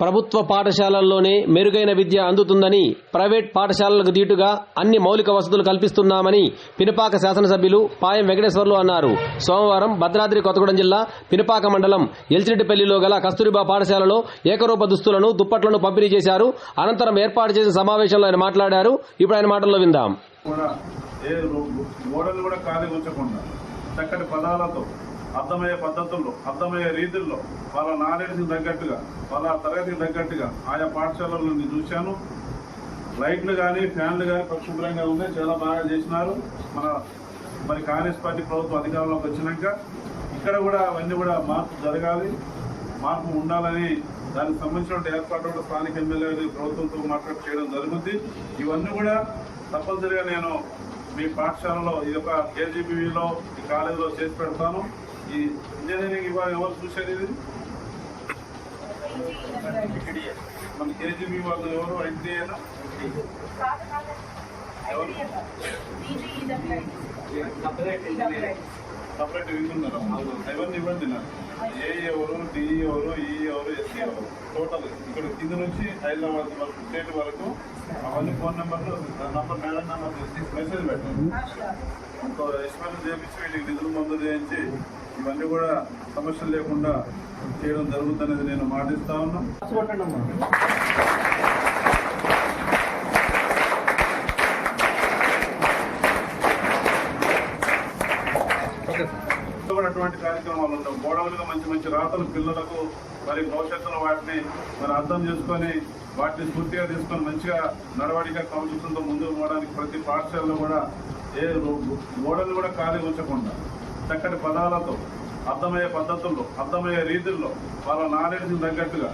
ప్రభుత్వ పాఠశాలల్లోనే మెరుగైన విద్య అందుతుందని ప్రైవేట్ పాఠశాలలకు దీటుగా అన్ని మౌలిక వసతులు కల్పిస్తున్నామని పినపాక శాసనసభ్యులు పాయం వెంకటేశ్వర్లు అన్నారు. సోమవారం భద్రాద్రి కొత్తగూడెం జిల్లా పినపాక మండలం ఎల్చిరెడ్డిపల్లిలో గల కస్తూరిబా పాఠశాలలో ఏకరూప దుస్తులను దుప్పట్లను పంపిణీ చేశారు. అనంతరం ఏర్పాటు చేసిన సమావేశంలో ఆయన మాట్లాడారు. ఇప్పుడు ఆయన మాటల్లో విందాం. చక్కటి పదాలతో అర్థమయ్యే పద్ధతుల్లో అర్థమయ్యే రీతుల్లో వాళ్ళ నాలెడ్జ్కి తగ్గట్టుగా వాళ్ళ తరగతికి తగ్గట్టుగా ఆయా పాఠశాలలో నేను చూశాను. లైట్లు కానీ ఫ్యాన్లు కానీ పరిశుభ్రంగా ఉన్నాయి చాలా బాగా చేసినారు. మన మరి కాంగ్రెస్ పార్టీ ప్రభుత్వం అధికారంలోకి వచ్చినాక ఇక్కడ కూడా అవన్నీ కూడా మార్పు జరగాలి. మార్పు ఉండాలని దానికి సంబంధించిన ఏర్పాటు కూడా స్థానిక ఎమ్మెల్యే ప్రభుత్వంతో మాట్లాడి చేయడం జరుగుతుంది ఇవన్నీ కూడా తప్పనిసరిగా నేను మీ పాఠశాలలో ఈ యొక్క కేజీబీవీలో ఈ కాలేజీలో చేసి పెడతాను. ఈ ఇంజనీరింగ్ ఇవాళ ఎవరు చూసేది ఇది? మన కేజీబీ వాళ్ళు ఎవరు? ఎన్టీఏనా సపరేట్ ఇస్తున్నారు ఎవరిని ఇవ్వండి నాకు. ఏ ఎవరు డి ఎవరు ఈ ఎవరు ఎస్సీ ఎవరు? టోటల్ ఇది నుంచి హైదరాబాద్ వరకు స్టేట్ వరకు అవన్నీ ఫోన్ నెంబర్లు నంబర్ మేడం నెంబర్ మెసేజ్ పెట్టండి. సో ఎస్ఎల్ చేపించి వీళ్ళకి నిధులు మంజూరు చేయించి ఇవన్నీ కూడా సమస్యలు లేకుండా చేయడం జరుగుతుందనేది నేను మాటిస్తా ఉన్నా ఉన్నటువంటి కార్యక్రమాలు ఉండవు. గోడల మంచి మంచి రాతలు పిల్లలకు మరి భవిష్యత్తులో వాటిని మరి అర్థం చేసుకొని వాటిని స్ఫూర్తిగా తీసుకొని మంచిగా నడవడిగా క్రమశిక్షణతో ముందుకు పోవడానికి ప్రతి పాఠశాలలో కూడా ఏ గోడలు కూడా ఖాళీ ఉంచకుండా చక్కటి పదాలతో అర్థమయ్యే పద్ధతుల్లో అర్థమయ్యే రీతుల్లో వాళ్ళ నాలెడ్జ్కి తగ్గట్టుగా